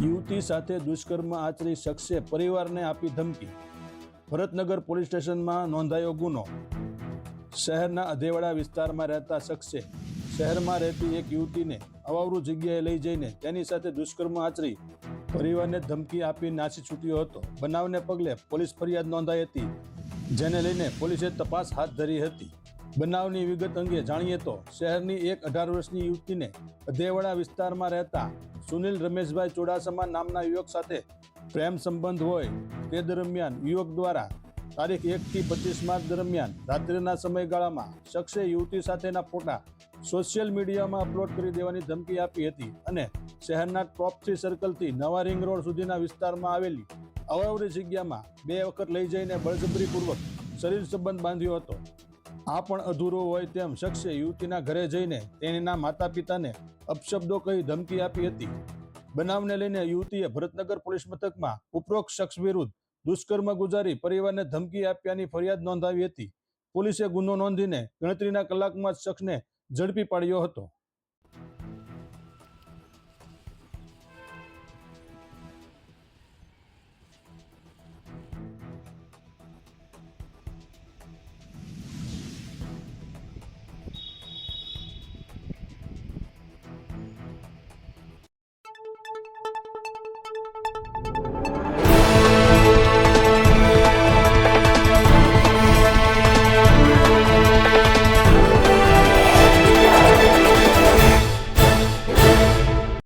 યુવતી સાથે દુષ્કર્મ આચરી શખ્સે પરિવારને આપી ધમકી. ભરતનગર પોલીસ સ્ટેશનમાં નોંધાયો ગુનો. શહેરના અધેવાડા વિસ્તારમાં રહેતા શખ્સે શહેરમાં રહેતી એક યુવતીને અવાવરૂ જગ્યાએ લઈ જઈને તેની સાથે દુષ્કર્મ આચરી પરિવારને ધમકી આપી નાસી છૂટ્યો હતો. બનાવને પગલે પોલીસ ફરિયાદ નોંધાઈ હતી, જેને લઈને પોલીસે તપાસ હાથ ધરી હતી. બનાવની વિગત અંગે જાણીએ તો શહેરની એક અઢાર વર્ષની યુવતીને અધેવાડા વિસ્તારમાં રહેતા સુનિલ રમેશભાઈ ચોડાસમા નામના યુવક સાથે પ્રેમ સંબંધ હોય તે દરમિયાન યુવક દ્વારા તારીખ એકથી પચીસ માર્ચ દરમિયાન રાત્રિના સમયગાળામાં શખ્સે યુવતી સાથેના ફોટા સોશિયલ મીડિયામાં અપલોડ કરી દેવાની ધમકી આપી હતી અને શહેરના ટોપ થ્રી સર્કલથી નવા રિંગ રોડ સુધીના વિસ્તારમાં આવેલી અવાવરી જગ્યામાં બે વખત લઈ જઈને બળજબરીપૂર્વક શરીર સંબંધ બાંધ્યો હતો. આ પણ અધૂરો હોય તેમ શખ્સે યુવતીના ઘરે જઈને તેના માતા પિતાને અપશબ્દો કહી ધમકી આપી હતી. બનાવને લઈને યુવતીએ ભરતનગર પોલીસ મથકમાં ઉપરોક્ત શખ્સ વિરુદ્ધ દુષ્કર્મ ગુજારી પરિવારને ધમકી આપ્યાની ફરિયાદ નોંધાવી હતી. પોલીસે ગુનો નોંધીને ગણતરીના કલાકમાં જ શખ્સને ઝડપી પાડ્યો હતો.